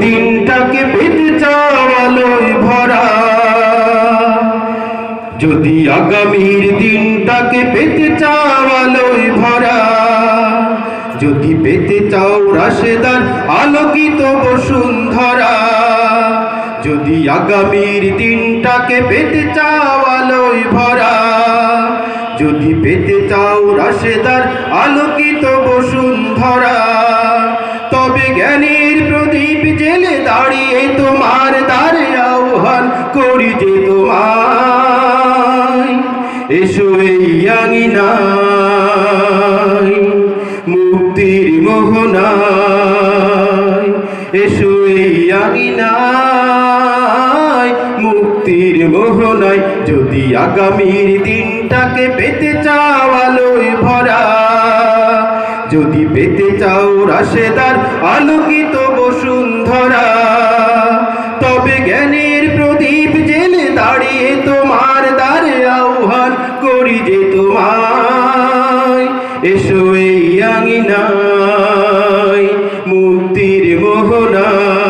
দিনটাকে পেতে চাওয়ালোয় ভরা। যদি আগামীর দিনটাকে পেতে চাওয়ালোয় ভরা, যদি পেতে চাও রাশেদার আলোকিত বসুন্ধরা, যদি আগামীর দিনটাকে পেতে চাওয়ালোয় ভরা, যদি পেতে চাও রাশেদার আলোকিত বসুন্ধরা, তবে জেলে দাঁড়িয়ে তোমার দ্বারে আহ্বান করি যে তোমায়। এসো এই আঙিনায়, মুক্তির মোহনায়। এসো এই আঙিনায়, মুক্তির মোহনায়। যদি আগামীর দিনটাকে পেতে চাওয়ালোয় ভরা, যদি পেতে চাও রাশেদার আলোকিত করি যে তোমায় এসো এই আঙিনায় মুক্তির মোহনায়।